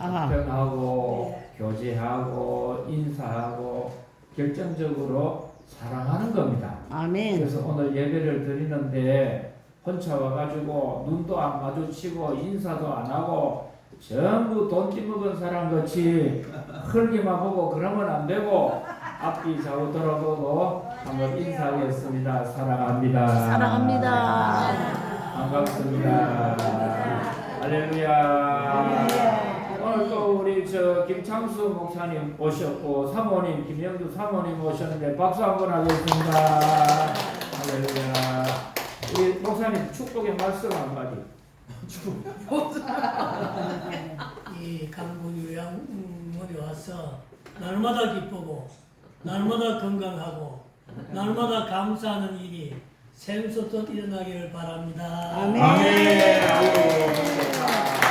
아. 접견하고 네. 교제하고 인사하고 결정적으로 사랑하는 겁니다. 아멘. 그래서 오늘 예배를 드리는데 혼자 와가지고 눈도 안 마주치고 인사도 안 하고 전부 돈 띠먹은 사람 같이 흘기만 보고 그러면 안 되고 앞뒤 좌우 돌아보고 한번 인사하겠습니다. 사랑합니다. 사랑합니다. 반갑습니다. 할렐루야. 오늘 또 우리 저 김창수 목사님 오셨고 사모님 김영주 사모님 오셨는데 박수 한번 하겠습니다. 할렐루야. 우리 목사님 축복의 말씀 한마디. 이 강북 요양원에 와서 날마다 기쁘고 날마다 건강하고 날마다 감사하는 일이 샘솟듯 일어나기를 바랍니다. 아멘. 아멘. 감사해요.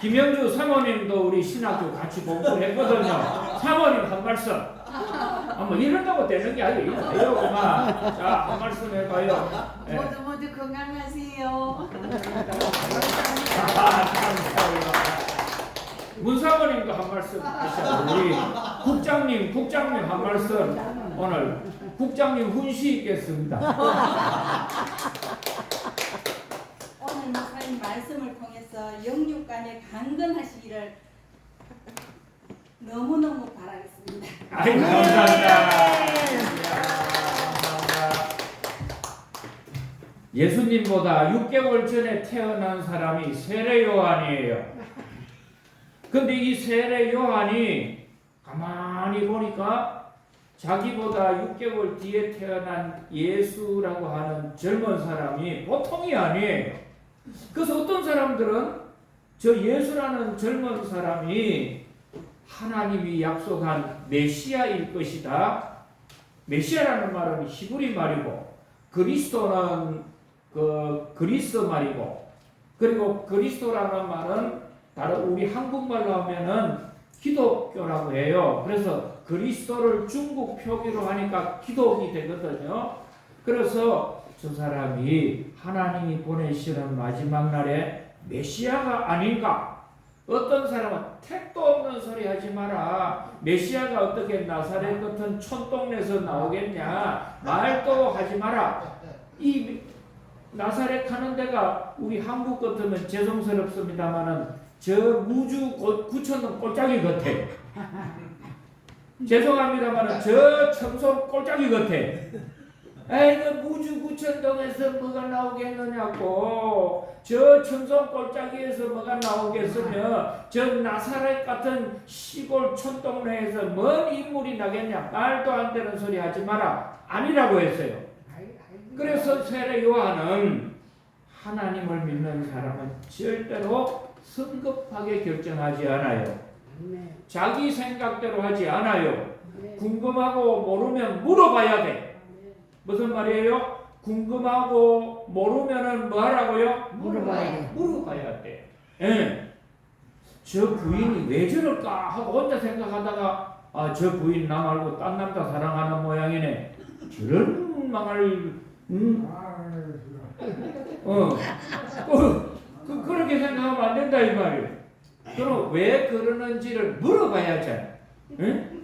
김영주 사모님도 우리 신학교 같이 공부했거든요. 사모님 한 말씀. 아, 뭐 이런다고 되는 게 아니에요. 그만. 자, 한 말씀 해봐요. 예. 모두 모두 건강하세요. 아, 감사해요. 문사모님도 한 말씀 하셔. 우리 국장님, 국장님 한 말씀 오늘 국장님 훈시 있겠습니다. 오늘 목사님 말씀을 통해서 영육간에 강건하시기를 너무너무 바라겠습니다. 아이고 감사합니다. 감사합니다. 예수님보다 6개월 전에 태어난 사람이 세례 요한이에요. 근데 이 세례 요한이 가만히 보니까 자기보다 6개월 뒤에 태어난 예수라고 하는 젊은 사람이 보통이 아니에요. 그래서 어떤 사람들은 저 예수라는 젊은 사람이 하나님이 약속한 메시아일 것이다. 메시아라는 말은 히브리 말이고 그리스도는 그 그리스 말이고 그리고 그리스도라는 말은 다른 우리 한국말로 하면은 기독교라고 해요. 그래서 그리스도를 중국 표기로 하니까 기독이 되거든요. 그래서 저 사람이 하나님이 보내시는 마지막 날에 메시아가 아닌가 어떤 사람은 택도 없는 소리 하지 마라. 메시아가 어떻게 나사렛 같은 촌동네에서 나오겠냐. 말도 하지 마라. 이 나사렛 가는 데가 우리 한국 같으면 죄송스럽습니다만은 저 무주 고- 구천동 꼴짝이 같아. 죄송합니다만은 저 청소 꼴짝이 같아. 에이 그 무주 구천동에서 뭐가 나오겠느냐고. 저 청송 골짜기에서 뭐가 나오겠으며 저 나사렛 같은 시골 촌동네에서 뭔 인물이 나겠냐. 말도 안 되는 소리 하지 마라. 아니라고 했어요. 그래서 세례 요한은 하나님을 믿는 사람은 절대로 성급하게 결정하지 않아요. 자기 생각대로 하지 않아요. 궁금하고 모르면 물어봐야 돼 무슨 말이에요? 궁금하고 모르면은 뭐 하라고요? 물어봐야 돼. 물어봐야 돼. 예. 저 부인이 왜 저럴까 하고 혼자 생각하다가 아 저 부인 나 말고 딴 남자 사랑하는 모양이네. 저런 망할 음. 어. 그, 그 그렇게 생각하면 안 된다 이 말이에요. 그럼 왜 그러는지를 물어봐야지. 응?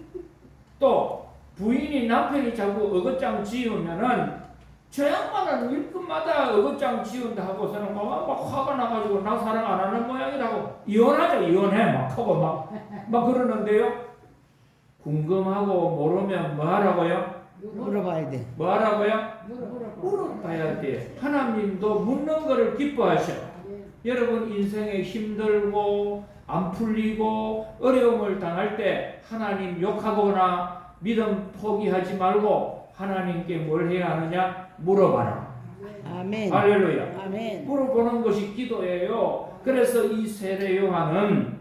또 부인이 남편이 자꾸 어긋장 지으면은 저 양반은 일끝마다 어긋장 지운다 하고서는 막, 막 화가 나가지고 나 사랑 안 하는 모양이라고 이혼하자 이혼해. 막 하고 막, 막 그러는데요. 궁금하고 모르면 뭐 하라고요? 물어봐야 돼. 뭐 하라고요? 물어봐야 돼. 하나님도 묻는 거를 기뻐하셔. 여러분 인생에 힘들고 안 풀리고 어려움을 당할 때 하나님 욕하거나 믿음 포기하지 말고 하나님께 뭘 해야 하느냐 물어봐라. 아멘. 할렐루야. 아멘. 물어보는 것이 기도예요. 그래서 이 세례 요한은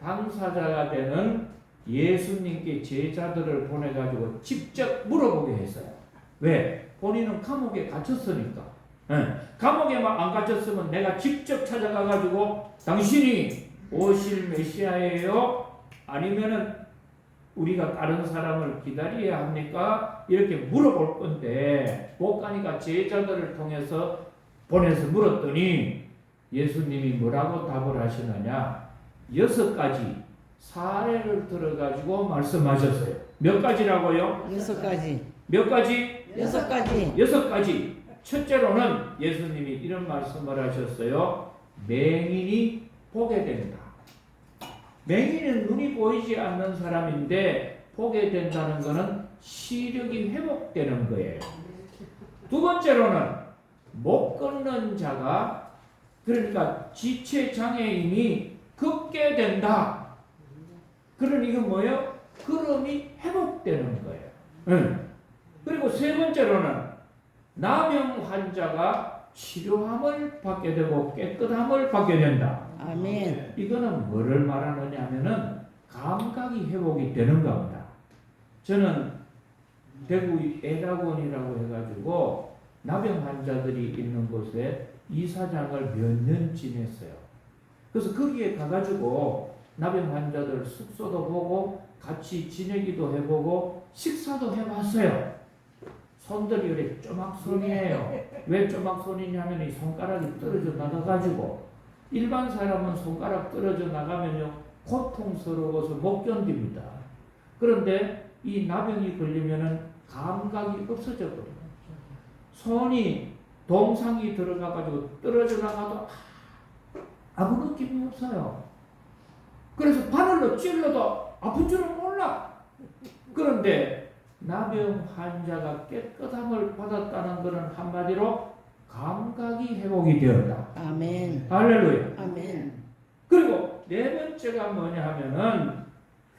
당사자가 되는 예수님께 제자들을 보내가지고 직접 물어보게 했어요. 왜? 본인은 감옥에 갇혔으니까. 예, 감옥에만 안 갇혔으면 내가 직접 찾아가가지고 당신이 오실 메시아예요? 아니면은 우리가 다른 사람을 기다려야 합니까? 이렇게 물어볼 건데 못 가니까 제자들을 통해서 보내서 물었더니 예수님이 뭐라고 답을 하시느냐? 여섯 가지 사례를 들어가지고 말씀하셨어요. 몇 가지라고요? 여섯 가지. 몇 가지? 여섯 가지. 여섯 가지. 첫째로는 예수님이 이런 말씀을 하셨어요. 맹인이 보게 된다. 맹인은 눈이 보이지 않는 사람인데 보게 된다는 것은 시력이 회복되는 거예요. 두 번째로는 못 걷는 자가 그러니까 지체 장애인이 걷게 된다. 그러니 이건 뭐예요? 걸음이 회복되는 거예요. 응. 그리고 세 번째로는 나병 환자가 치료함을 받게 되고 깨끗함을 받게 된다. 아멘. 이거는 뭐를 말하느냐 하면은 감각이 회복이 되는 겁니다. 저는 대구 애라곤이라고 해가지고 나병 환자들이 있는 곳에 이사장을 몇 년 지냈어요. 그래서 거기에 가가지고 나병 환자들 숙소도 보고 같이 지내기도 해보고 식사도 해봤어요. 손들이 이렇게 쪼막손이에요. 왜 쪼막손이냐면 이 손가락이 떨어져 나가가지고 일반 사람은 손가락 떨어져 나가면요 고통스러워서 못 견딥니다. 그런데 이 나병이 걸리면은 감각이 없어져 버려요. 손이 동상이 들어가가지고 떨어져 나가도 아무 느낌이 없어요. 그래서 바늘로 찔러도 아픈 줄은 몰라. 그런데 나병 환자가 깨끗함을 받았다는 것은 한마디로 감각이 회복이 되었다. 아멘. 할렐루야. 아멘. 그리고 네 번째가 뭐냐 하면은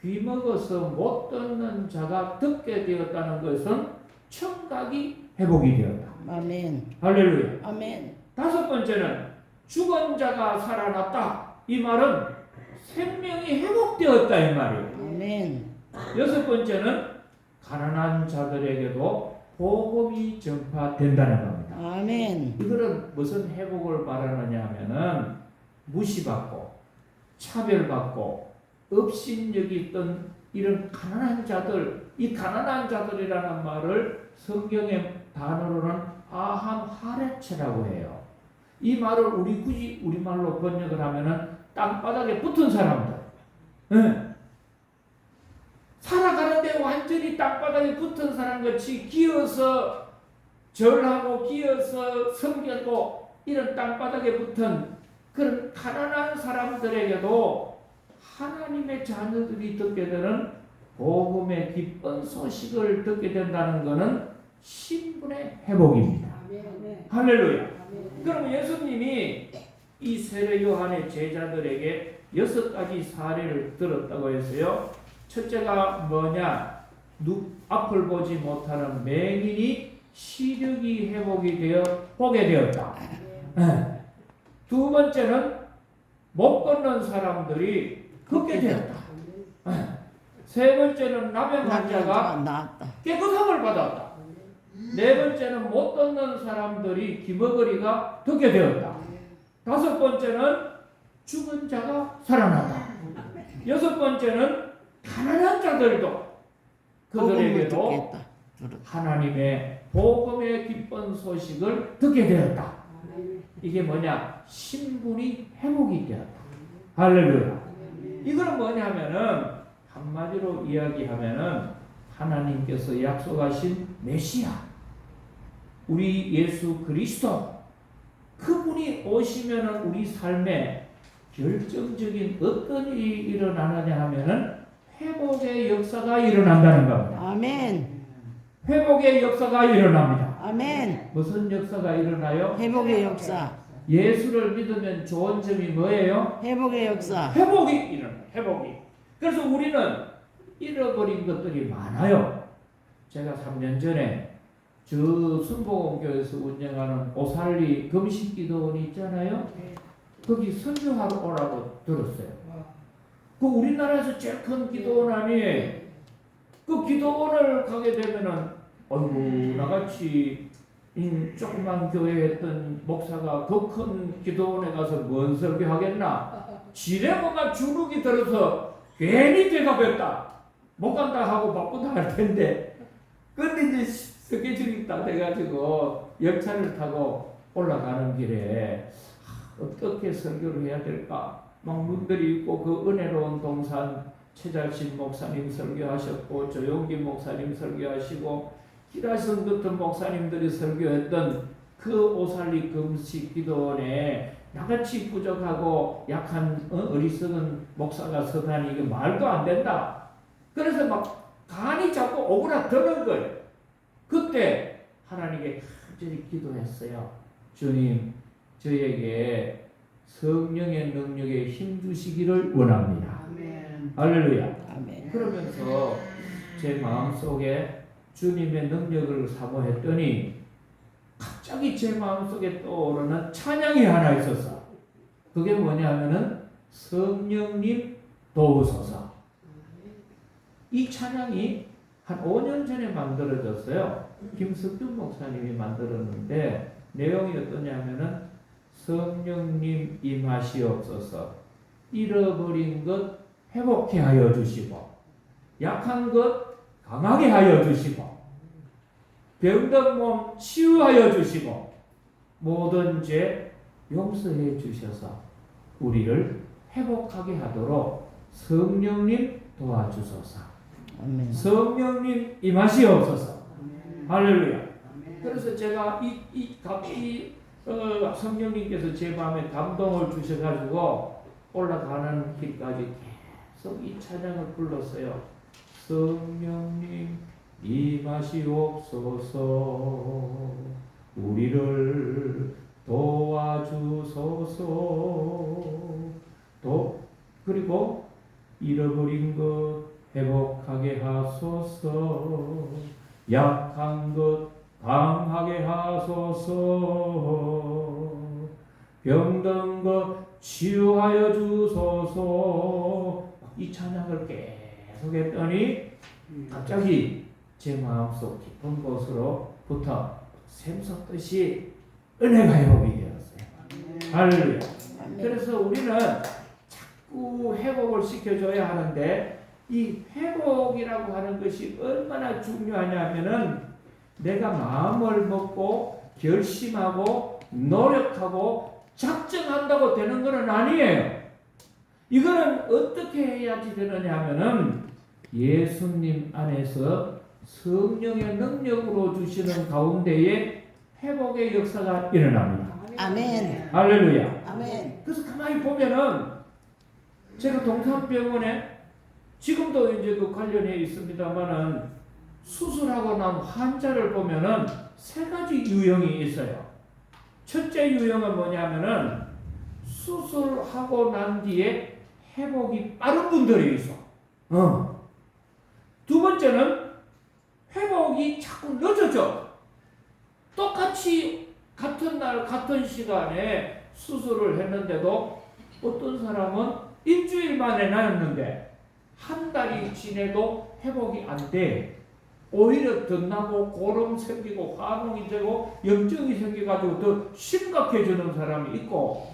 귀 먹어서 못 듣는 자가 듣게 되었다는 것은 청각이 회복이 되었다. 아멘. 할렐루야. 아멘. 다섯 번째는 죽은 자가 살아났다. 이 말은 생명이 회복되었다 이 말이에요. 아멘. 여섯 번째는 가난한 자들에게도 복음이 전파된다는 겁니다. 아멘. 이거는 무슨 회복을 말하느냐 하면은 무시받고 차별받고 업신여기 있던 이런 가난한 자들 이 가난한 자들이라는 말을 성경의 단어로는 아함 하레체라고 해요. 이 말을 우리 굳이 우리말로 번역을 하면은 땅바닥에 붙은 사람들. 예. 살아가는데 완전히 땅바닥에 붙은 사람 같이 기어서 절하고 기어서 섬겼고 이런 땅바닥에 붙은 그런 가난한 사람들에게도 하나님의 자녀들이 듣게 되는 복음의 기쁜 소식을 듣게 된다는 것은 신분의 회복입니다. 할렐루야. 그럼 예수님이 이 세례 요한의 제자들에게 여섯 가지 사례를 들었다고 했어요. 첫째가 뭐냐? 눈 앞을 보지 못하는 맹인이 시력이 회복이 되어 보게 되었다. 예. 두 번째는 못 걷는 사람들이 걷게 되었다. 예. 세 번째는 나병 환자가. 깨끗함을 받았다. 네 번째는 못 듣는 사람들이 기머거리가 듣게 되었다. 다섯 번째는 죽은 자가 살아났다. 여섯 번째는 가난한 자들도 그들에게도 하나님의 복음의 기쁜 소식을 듣게 되었다. 이게 뭐냐? 신분이 회복이 되었다. 할렐루야. 이거는 뭐냐면은 한마디로 이야기하면은 하나님께서 약속하신 메시아 우리 예수 그리스도 그분이 오시면은 우리 삶에 결정적인 어떤 일이 일어나느냐 하면은 회복의 역사가 일어난다는 겁니다. 아멘. 회복의 역사가 일어납니다. 아멘. 무슨 역사가 일어나요? 회복의 역사. 예수를 믿으면 좋은 점이 뭐예요? 회복의 역사. 회복이 일어나. 회복이. 그래서 우리는 잃어버린 것들이 많아요. 제가 3년 전에 저 순복음교에서 운영하는 오살리 금식기도원 있잖아요. 거기 선교하러 오라고 들었어요. 그 우리나라에서 제일 큰 기도원 아니에요. 그 기도원을 가게 되면은 어이구 나같이 음, 조그만 교회 했던 목사가 더 큰 기도원에 가서 뭔 설교하겠나? 지레모가 주눅이 들어서 괜히 대답했다. 못 간다 하고 바쁘다 할 텐데. 근데 이제 스케줄이 딱 돼가지고 열차를 타고 올라가는 길에 하, 어떻게 설교를 해야 될까? 막 문들이 있고 그 은혜로운 동산 최잘신 목사님 설교하셨고 조용기 목사님 설교하시고 기라성 같은 목사님들이 설교했던 그 오살리 금식 기도원에 나같이 부족하고 약한 어, 어리석은 목사가 서다니 이게 말도 안 된다. 그래서 막 간이 자꾸 오그라드는 거예요. 그때 하나님께 간절히 기도했어요. 주님, 저에게 성령의 능력에 힘 주시기를 원합니다. 아멘. 할렐루야. 아멘. 그러면서 제 마음 속에 주님의 능력을 사모했더니 갑자기 제 마음속에 떠오르는 찬양이 하나 있었어. 그게 뭐냐면은 성령님 도우소서. 이 찬양이 한 5년 전에 만들어졌어요. 김석준 목사님이 만들었는데 내용이 어떠냐면은 성령님 임하시옵소서. 잃어버린 것 회복해 하여 주시고 약한 것 강하게 하여 주시고 병든 몸 치유하여 주시고 모든 죄 용서해 주셔서 우리를 회복하게 하도록 성령님 도와주소서. 아멘. 성령님 임하시옵소서. 할렐루야. 그래서 제가 이, 이, 감- 이 어, 성령님께서 제 마음에 감동을 주셔가지고 올라가는 길까지 계속 이 찬양을 불렀어요. 성령님 임하시옵소서 우리를 도와주소서. 또 그리고 잃어버린 것 회복하게 하소서. 약한 것 강하게 하소서. 병든 것 치유하여 주소서. 이 찬양을 계속 했더니 갑자기 제 마음속 깊은 곳으로부터 샘솟듯이 은혜가 회복이 되었어요. 할렐루야. 그래서 우리는 자꾸 회복을 시켜줘야 하는데 이 회복이라고 하는 것이 얼마나 중요하냐면은 내가 마음을 먹고 결심하고 노력하고 작정한다고 되는 것은 아니에요. 이거는 어떻게 해야지 되느냐 하면은 예수님 안에서 성령의 능력으로 주시는 가운데에 회복의 역사가 일어납니다. 아멘. 할렐루야. 아멘. 그래서 가만히 보면은 제가 동산병원에 지금도 이제 그 관련해 있습니다만은 수술하고 난 환자를 보면은 세 가지 유형이 있어요. 첫째 유형은 뭐냐면은 수술하고 난 뒤에 회복이 빠른 분들이 있어. 어. 두 번째는 회복이 자꾸 늦어져. 똑같이 같은 날 같은 시간에 수술을 했는데도 어떤 사람은 일주일 만에 나였는데 한 달이 지내도 회복이 안 돼. 오히려 덧나고 고름 생기고 화농이 되고 염증이 생겨가지고 더 심각해지는 사람이 있고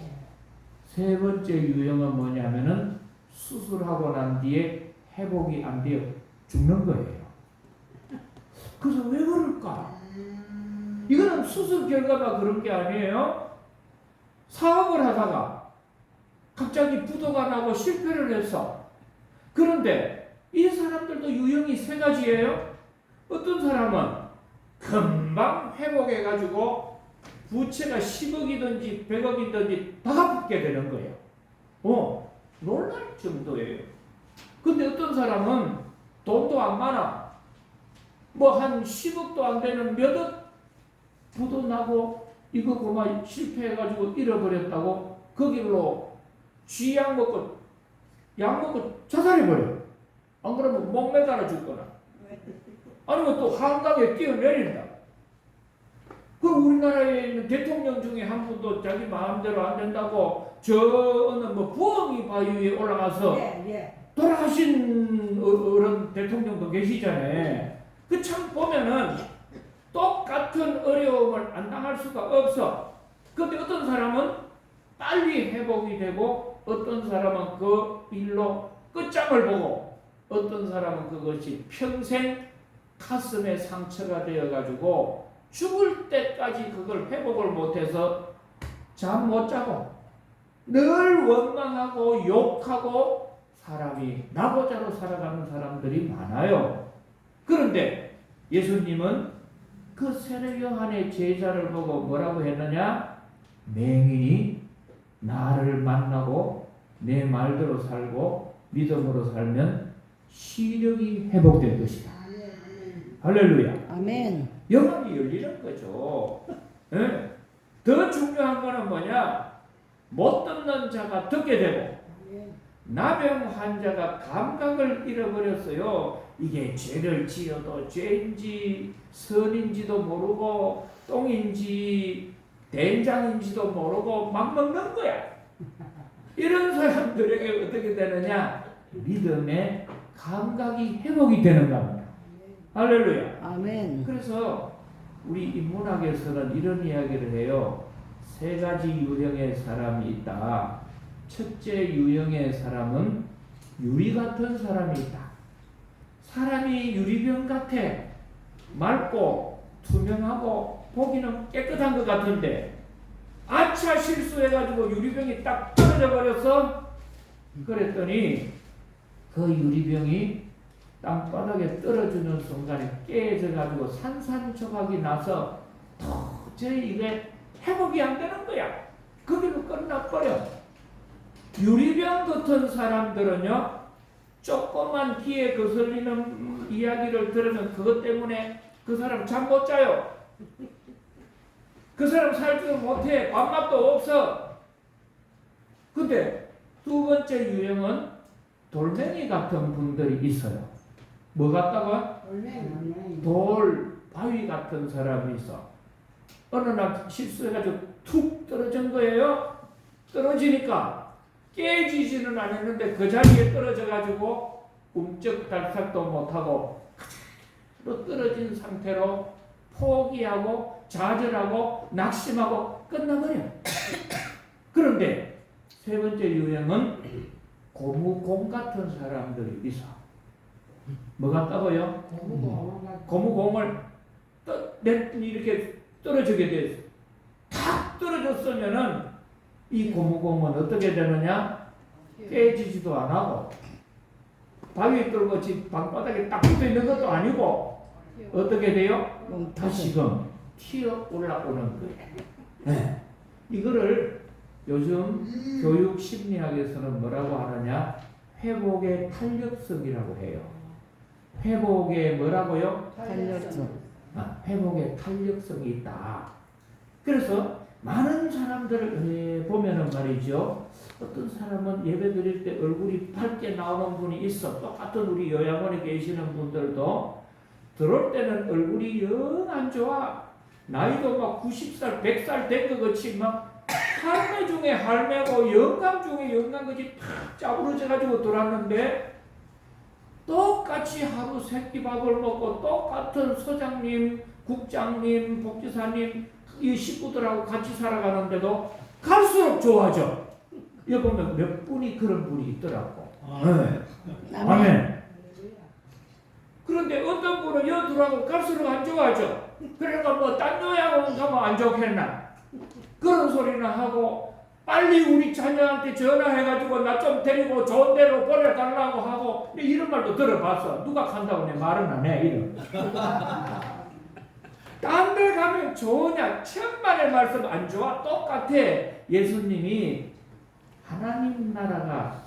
세 번째 유형은 뭐냐면은 수술하고 난 뒤에 회복이 안 되어 죽는 거예요. 그래서 왜 그럴까? 이거는 수술 결과가 그런 게 아니에요. 사업을 하다가 갑자기 부도가 나고 실패를 했어. 그런데 이 사람들도 유형이 세 가지예요. 어떤 사람은 금방 회복해가지고 부채가 10억이든지 100억이든지 다 갚게 되는 거예요. 어, 놀랄 정도예요. 근데 어떤 사람은 돈도 안 많아. 뭐 한 10억도 안 되는 몇억 부도 나고 이거 그만 실패해가지고 잃어버렸다고 거기로 쥐약 먹고 약 먹고 자살해버려. 안 그러면 목 매달아 죽거나 아니면 또 한강에 뛰어내린다. 그럼 우리나라에 있는 대통령 중에 한 분도 자기 마음대로 안 된다고 저 어느 뭐 부엉이 바위에 올라가서 예, 예. 돌아가신 어- 어른 대통령도 계시잖아요. 그 참 보면은 똑같은 어려움을 안 당할 수가 없어. 근데 어떤 사람은 빨리 회복이 되고 어떤 사람은 그 일로 끝장을 보고 어떤 사람은 그것이 평생 가슴에 상처가 되어가지고 죽을 때까지 그걸 회복을 못해서 잠 못 자고 늘 원망하고 욕하고 사람이 나고자로 살아가는 사람들이 많아요. 그런데 예수님은 그 세례 요한의 제자를 보고 뭐라고 했느냐? 맹인이 나를 만나고 내 말대로 살고 믿음으로 살면 시력이 회복될 것이다. 할렐루야. 아멘. 영혼이 열리는 거죠. 예? 더 중요한 거는 뭐냐? 못 듣는 자가 듣게 되고 나병 환자가 감각을 잃어버렸어요. 이게 죄를 지어도 죄인지 선인지도 모르고 똥인지 된장인지도 모르고 막 먹는 거야. 이런 사람들에게 어떻게 되느냐? 믿음의 감각이 회복이 되는 겁니다. 할렐루야. 아멘. 그래서 우리 인문학에서는 이런 이야기를 해요. 세 가지 유형의 사람이 있다. 첫째 유형의 사람은 유리 같은 사람이 있다. 사람이 유리병 같아. 맑고 투명하고 보기는 깨끗한 것 같은데 아차 실수해가지고 유리병이 딱 떨어져 버렸어. 그랬더니 그 유리병이 땅바닥에 떨어지는 순간에 깨져가지고 산산조각이 나서 도저히 이게 회복이 안 되는 거야. 유리병 같은 사람들은요, 조그만 귀에 거슬리는 이야기를 들으면 그것 때문에 그 사람 잠 못 자요. 그 사람 살지도 못해. 밥맛도 없어. 근데 두 번째 유형은 돌멩이 같은 분들이 있어요. 뭐 같다고? 돌 바위 같은 사람이 있어. 어느 날 실수해가지고 툭 떨어진 거예요. 떨어지니까 깨지지는 않았는데 그 자리에 떨어져 가지고 움쩍달싹도 못하고 떨어진 상태로 포기하고 좌절하고 낙심하고 끝나버려. 그런데 세 번째 유형은 고무공 같은 사람들이 있어. 뭐 같다고요? 고무공을 떠, 내, 이렇게 떨어지게 돼. 탁 떨어졌으면은 이 고무공은 어떻게 되느냐? 깨지지도 안 하고 바위에 떨고 집 방바닥에 딱 붙어 있는 것도 아니고 어떻게 돼요? 음, 다시금 튀어 올라오는 거예요. 네. 이거를 요즘 교육 심리학에서는 뭐라고 하느냐? 회복의 탄력성이라고 해요. 회복의 뭐라고요? 탄력성. 아, 회복의 탄력성이 있다. 그래서 많은 사람들을 에, 보면은 말이죠. 어떤 사람은 예배 드릴 때 얼굴이 밝게 나오는 분이 있어. 똑같은 우리 요양원에 계시는 분들도 들어올 때는 얼굴이 영 안 좋아. 나이도 막 90살, 100살 된것 같이 막 할매 중에 할매고 영감 중에 영감 같이 탁 짜부러져가지고 들어왔는데 똑같이 하루 새끼밥을 먹고 똑같은 서장님, 국장님, 복지사님 이 식구들하고 같이 살아가는데도 갈수록 좋아져. 여기 보면 몇 분이 그런 분이 있더라고. 네. 아멘. 아멘. 그런데 어떤 분은 여들하고 갈수록 안 좋아져. 그러니까 뭐딴 요양원 가면 안 좋겠나. 그런 소리나 하고 빨리 우리 자녀한테 전화해가지고 나 좀 데리고 좋은 데로 보내달라고 하고 이런 말도 들어봤어. 누가 간다고 내 말은 안 해. 이런. 딴 데 가면 좋으냐? 천만의 말씀 안 좋아? 똑같아. 예수님이 하나님 나라가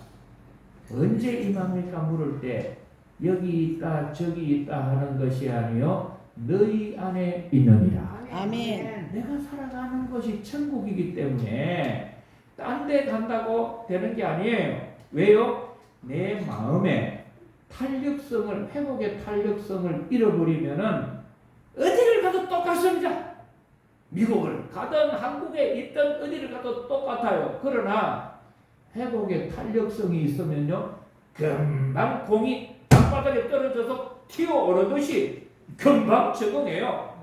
언제 임합니까? 물을 때 여기 있다 저기 있다 하는 것이 아니요 너희 안에 있느니라. 아멘. 내가 살아가는 것이 천국이기 때문에 딴 데 간다고 되는 게 아니에요. 왜요? 내 마음에 탄력성을 회복의 탄력성을 잃어버리면은 어디를 가도 똑같습니다. 미국을 가든 한국에 있든 어디를 가도 똑같아요. 그러나 회복의 탄력성이 있으면요 금방 공이 땅바닥에 떨어져서 튀어오르듯이 금방 적응해요.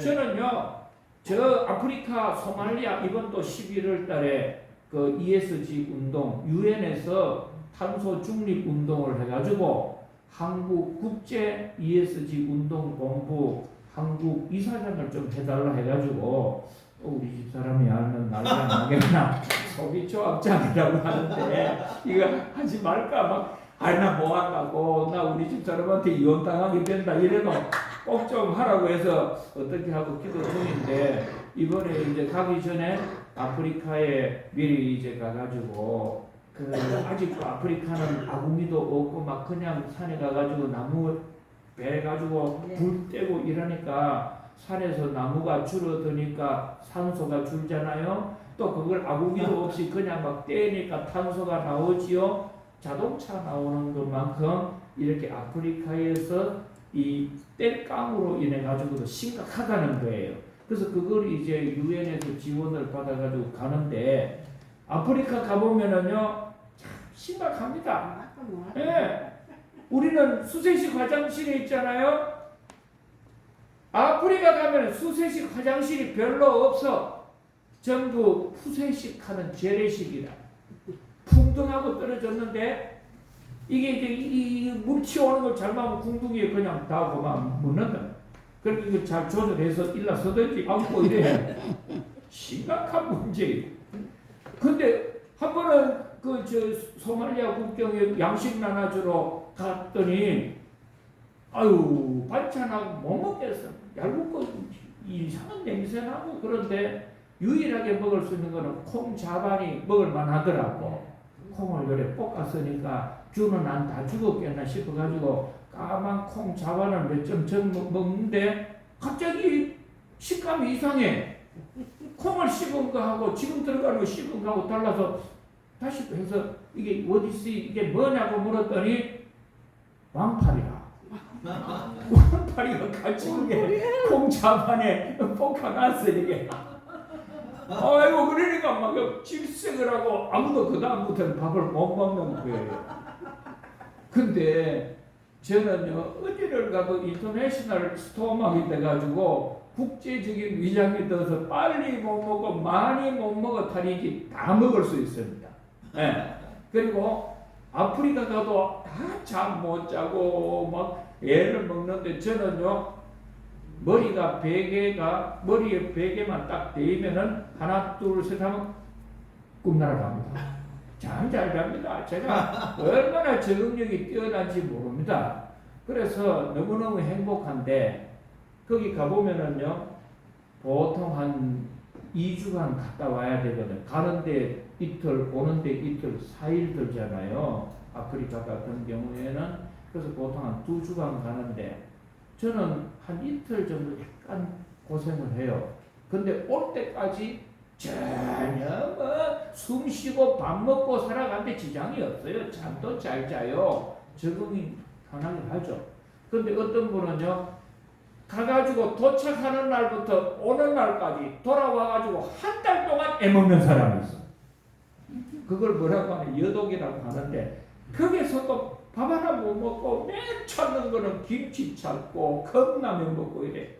저는요, 저 아프리카 소말리아 이번 또 11월 달에 그 ESG 운동, 유엔에서 탄소 중립 운동을 해가지고 한국 국제 ESG 운동 본부 한국 이사장을 좀 해달라 해가지고 어, 우리 집 사람이 알면 난리가 나겠나 속이 조합장이라고 하는데 이거 하지 말까? 막 아니 나 뭐 한다고? 나 우리 집 사람한테 이혼 당하게 된다 이래도 꼭 좀 하라고 해서 어떻게 하고 기도 중인데 이번에 이제 가기 전에 아프리카에 미리 이제 가가지고 그 아직도 아프리카는 아궁이도 없고 막 그냥 산에 가가지고 나무 배 가지고 네. 불 떼고 이러니까 산에서 나무가 줄어드니까 산소가 줄잖아요. 또 그걸 아궁이도 없이 그냥 막 떼니까 탄소가 나오지요. 자동차 나오는 것만큼 이렇게 아프리카에서 이 땔감으로 인해 가지고도 심각하다는 거예요. 그래서 그걸 이제 유엔에서 지원을 받아가지고 가는데 아프리카 가보면은요 참 심각합니다. 예. 우리는 수세식 화장실에 있잖아요. 아프리카 가면 수세식 화장실이 별로 없어. 전부 푸세식 하는 재래식이다. 풍덩하고 떨어졌는데 이게 이제 이, 물 튀어오는 걸 잘못하면 궁둥이에 그냥 다 그만 묻는다. 이거 잘 조절해서 일어서든지 안고 이래. 심각한 문제예요. 근데 한 번은 그 저 소말리아 국경에 양식 나눠주러 갔더니 아유 반찬하고 못 먹겠어. 얇고 이상한 냄새 나고 그런데 유일하게 먹을 수 있는 거는 콩 자반이 먹을 만하더라고. 콩을 요래 볶았으니까 균은 안다 죽었겠나 싶어가지고 까만 콩 자반을 몇점 먹는데 갑자기 식감이 이상해. 콩을 씹은 거하고 지금 들어가는 거 씹은 거하고 달라서 다시 해서 이게 어디지 이게 뭐냐고 물었더니 왕팔이라. 왕팔이가 같이 그게 콩 자반에 볶아놨어 이게. 아이고 그러니까 막 질색을 하고 아무도 그 다음부터는 밥을 못 먹는 거예요. 근데 저는요 어디를 가도 인터내셔널 스토막이 돼가지고 국제적인 위장이 돼서 빨리 못 먹고 많이 못 먹어 탈이지 다 먹을 수 있습니다. 예. 그리고 아프리카 가도 다 잠 못 자고 막 애를 먹는데 저는요 머리가 베개가 머리에 베개만 딱 대면은 하나 둘 셋 하면 꿈나라 갑니다. 잠 잘 잡니다. 제가 얼마나 적응력이 뛰어난지 모릅니다. 그래서 너무너무 행복한데 거기 가보면은요 보통 한 2주간 갔다 와야 되거든. 가는데 이틀, 오는데 이틀, 4일 들잖아요. 아프리카 같은 경우에는 그래서 보통 한 2주간 가는데 저는 한 이틀 정도 약간 고생을 해요. 근데 올 때까지 전혀 뭐숨 쉬고 밥 먹고 살아가는데 지장이 없어요. 잠도 잘 자요. 적응이 편하게 하죠. 근데 어떤 분은요, 가가지고 도착하는 날부터 오는 날까지 돌아와가지고 한 달 동안 애먹는 사람이 있어. 그걸 뭐라고 하냐, 여독이라고 하는데, 거기서도 밥 하나 못 먹고 맨 찾는 거는 김치 찾고 컵라면 먹고 이래.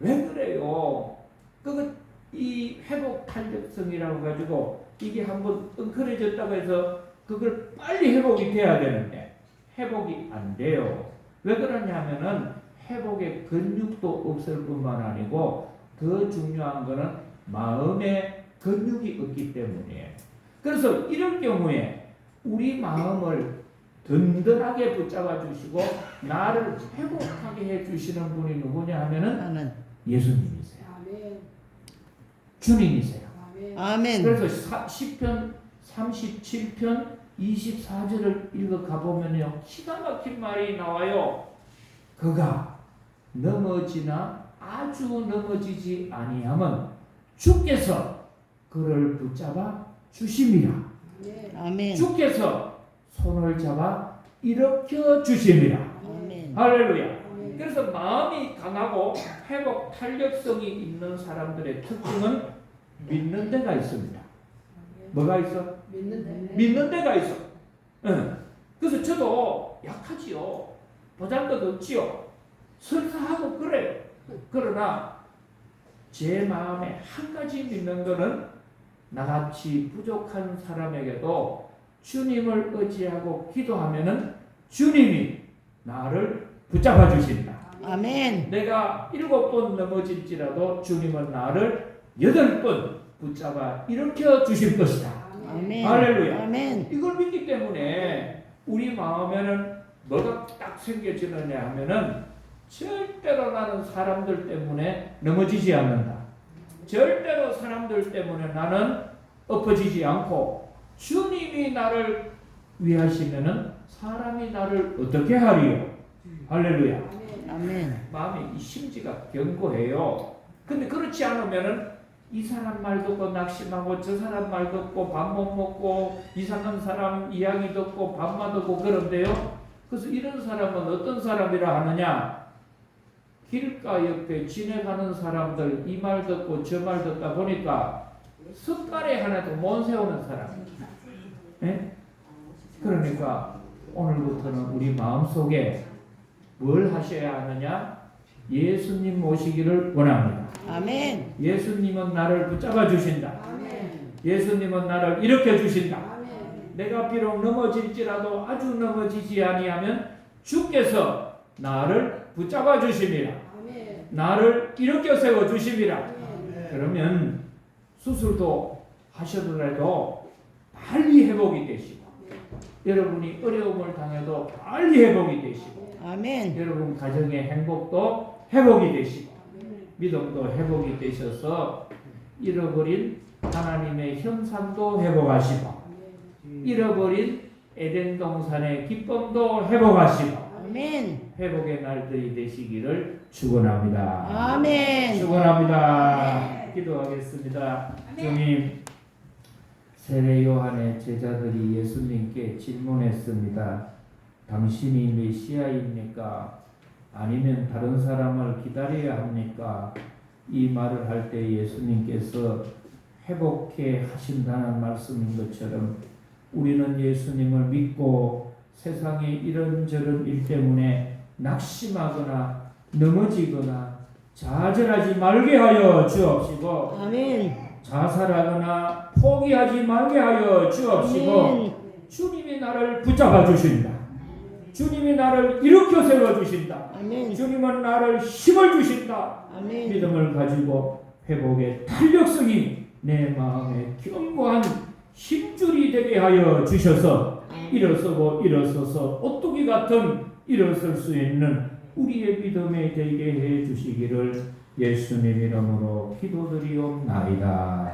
왜 그래요? 그거 이 회복 탄력성이라고 가지고 이게 한번 엉클해졌다고 해서 그걸 빨리 회복이 돼야 되는데 회복이 안 돼요. 왜 그러냐면은 회복의 근육도 없을 뿐만 아니고 더 중요한 거는 마음의 근육이 없기 때문이에요. 그래서 이럴 경우에 우리 마음을 든든하게 붙잡아 주시고 나를 회복하게 해 주시는 분이 누구냐 하면은 예수님이세요. 아멘. 주님이세요. 아멘. 그래서 사- 시편 37편 24절을 읽어 가보면요 기가 막힌 말이 나와요. 그가 넘어지나 아주 넘어지지 아니하면 주께서 그를 붙잡아 주심이라. 아멘. 아멘. 주께서 손을 잡아 일으켜 주심이라. 아멘. 할렐루야. 아멘. 그래서 마음이 강하고 회복 탄력성이 있는 사람들의 특징은 믿는 데가 있습니다. 뭐가 있어? 믿는 데. 믿는 데가 있어. 응. 그래서 저도 약하지요. 보잘것 없지요. 설사하고 그래요. 그러나 제 마음에 한 가지 믿는 거는 나같이 부족한 사람에게도 주님을 의지하고 기도하면은 주님이 나를 붙잡아 주신다. 아멘. 내가 일곱 번 넘어질지라도 주님은 나를 여덟 번 붙잡아 일으켜 주실 것이다. 아멘. 할렐루야. 아멘. 이걸 믿기 때문에 우리 마음에는 뭐가 딱 생겨지느냐 하면은 절대로 나는 사람들 때문에 넘어지지 않는다. 절대로 사람들 때문에 나는 엎어지지 않고 주님이 나를 위하시면은 사람이 나를 어떻게 하리요? 할렐루야. 아멘. 마음의 이 심지가 견고해요. 근데 그렇지 않으면은 이 사람 말 듣고 낙심하고 저 사람 말 듣고 밥 못 먹고 이상한 사람 이야기 듣고 밥만 듣고 그런데요. 그래서 이런 사람은 어떤 사람이라 하느냐? 길가 옆에 지나가는 사람들 이 말 듣고 저 말 듣다 보니까 습관에 하나도 못 세우는 사람. 예? 그러니까 오늘부터는 우리 마음속에 뭘 하셔야 하느냐? 예수님 모시기를 원합니다. 아멘. 예수님은 나를 붙잡아 주신다. 예수님은 나를 일으켜 주신다. 내가 비록 넘어질지라도 아주 넘어지지 아니하면 주께서 나를 붙잡아 주심이라. 나를 일으켜 세워 주심이라. 그러면 수술도 하셔더라도 빨리 회복이 되시고 여러분이 어려움을 당해도 빨리 회복이 되시고 아멘. 여러분 가정의 행복도 회복이 되시고 믿음도 회복이 되셔서 잃어버린 하나님의 형상도 회복하시고 잃어버린 에덴 동산의 기쁨도 회복하시고 아멘. 회복의 날들이 되시기를 축원합니다. 아멘. 축원합니다. 기도하겠습니다. 주님 세례 요한의 제자들이 예수님께 질문했습니다. 당신이 메시아입니까? 아니면 다른 사람을 기다려야 합니까? 이 말을 할 때 예수님께서 회복해 하신다는 말씀인 것처럼 우리는 예수님을 믿고 세상에 이런저런 일 때문에 낙심하거나 넘어지거나 좌절하지 말게 하여 주옵시고 아멘. 자살하거나 포기하지 말게 하여 주옵시고 아멘. 주님이 나를 붙잡아 주신다. 주님이 나를 일으켜 세워 주신다. 아멘. 주님은 나를 힘을 주신다. 아멘. 믿음을 가지고 회복의 탄력성이 내 마음에 견고한 힘줄이 되게 하여 주셔서 일어서고 일어서서 오뚜기 같은 일어설 수 있는 우리의 믿음에 되게 해 주시기를 예수님 이름으로 기도드리옵나이다.